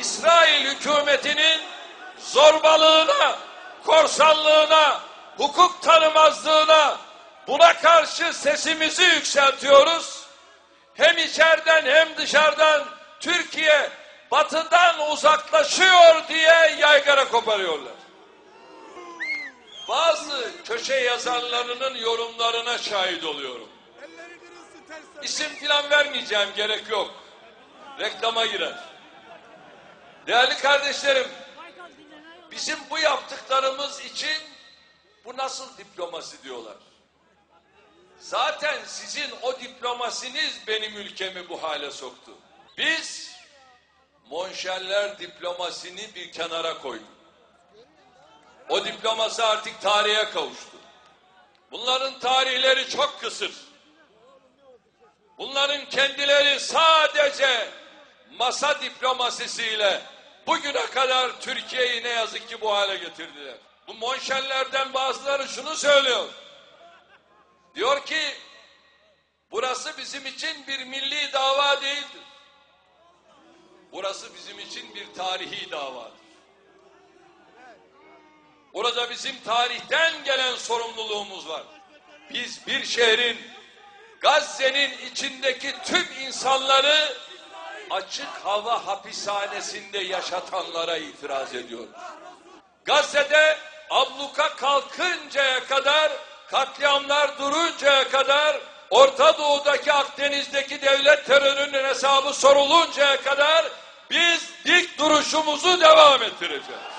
İsrail hükümetinin zorbalığına, korsanlığına, hukuk tanımazlığına buna karşı sesimizi yükseltiyoruz. Hem içeriden hem dışarıdan Türkiye batıdan uzaklaşıyor diye yaygara koparıyorlar. Bazı köşe yazarlarının yorumlarına şahit oluyorum. İsim filan vermeyeceğim gerek yok. Reklama girer. Değerli kardeşlerim, bizim bu yaptıklarımız için bu nasıl diplomasi diyorlar. Zaten sizin o diplomasiniz benim ülkemi bu hale soktu. Biz monşerler diplomasini bir kenara koyduk. O diplomasi artık tarihe kavuştu. Bunların tarihleri çok kısır. Bunların kendileri sadece masa diplomasisiyle bugüne kadar Türkiye'yi ne yazık ki bu hale getirdiler. Bu monşerlerden bazıları şunu söylüyor. Diyor ki burası bizim için bir milli dava değildir. Burası bizim için bir tarihi davadır. Orada bizim tarihten gelen sorumluluğumuz var. Biz bir şehrin Gazze'nin içindeki tüm insanları açık hava hapishanesinde yaşatanlara itiraz ediyoruz. Gazze'de abluka kalkıncaya kadar, katliamlar duruncaya kadar, Orta Doğu'daki Akdeniz'deki devlet terörünün hesabı soruluncaya kadar biz dik duruşumuzu devam ettireceğiz.